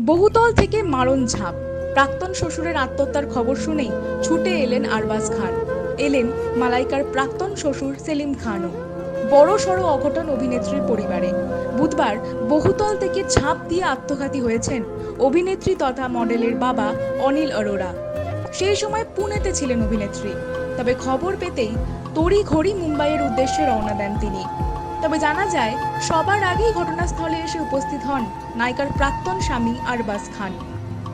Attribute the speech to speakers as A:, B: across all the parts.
A: বহুতল থেকে মারণ ঝাঁপ। প্রাক্তন শ্বশুরের আত্মহত্যার খবর শুনেই ছুটে এলেন আরবাজ খান। এলেন মালাইকার প্রাক্তন শ্বশুর সেলিম খানও। বড় সড় অঘটন অভিনেত্রীর পরিবারে। বুধবার বহুতল থেকে ঝাঁপ দিয়ে আত্মঘাতী হয়েছেন অভিনেত্রী তথা মডেলের বাবা অনিল অরোরা। সেই সময় পুনেতে ছিলেন অভিনেত্রী। তবে খবর পেতেই তড়ি ঘড়ি মুম্বাইয়ের উদ্দেশ্যে রওনা দেন তিনি। তবে জানা যায়, সবার আগেই ঘটনাস্থলে এসে উপস্থিত হন নায়িকার প্রাক্তন স্বামী আরবাজ খান।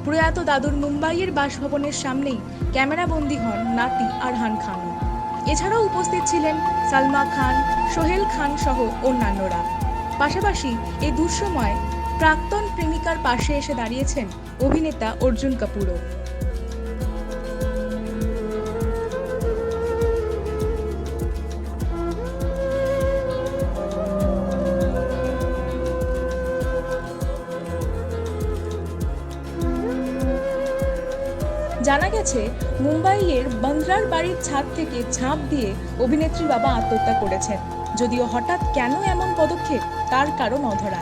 A: প্রয়াত দাদুর মুম্বাইয়ের বাসভবনের সামনেই ক্যামেরাবন্দি হন নাতি আরহান খান। এছাড়াও উপস্থিত ছিলেন সালমা খান, সোহেল খান সহ অন্যান্যরা। পাশাপাশি এই দুঃসময় প্রাক্তন প্রেমিকার পাশে এসে দাঁড়িয়েছেন অভিনেতা অর্জুন কাপুরও। জানা গেছে, মুম্বাইয়ের বন্দ্রার বাড়ির ছাদ থেকে ঝাঁপ দিয়ে অভিনেত্রী বাবা আত্মহত্যা করেছেন। যদিও হঠাৎ কেন এমন পদক্ষেপ, তার কারণ অধরা।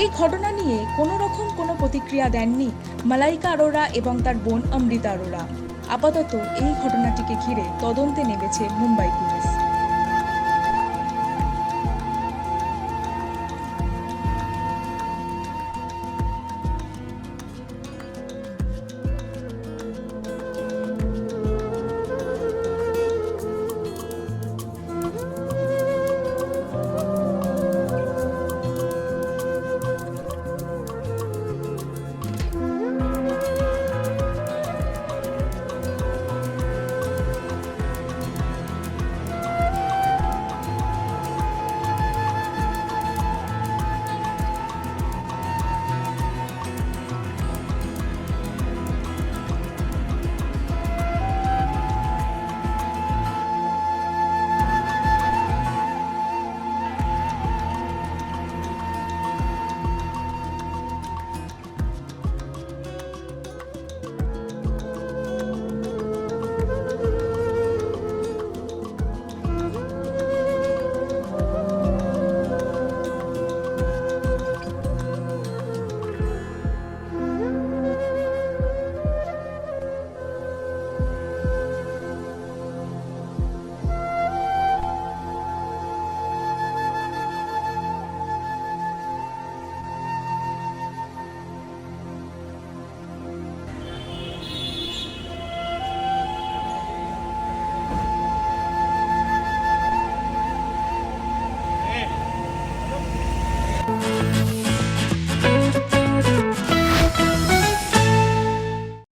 A: এই ঘটনা নিয়ে কোনো রকম কোনো প্রতিক্রিয়া দেননি মালাইকা আরোরা এবং তার বোন অমৃতা আরোরা। আপাতত এই ঘটনাটিকে ঘিরে তদন্তে নেমেছে মুম্বাই পুলিশ।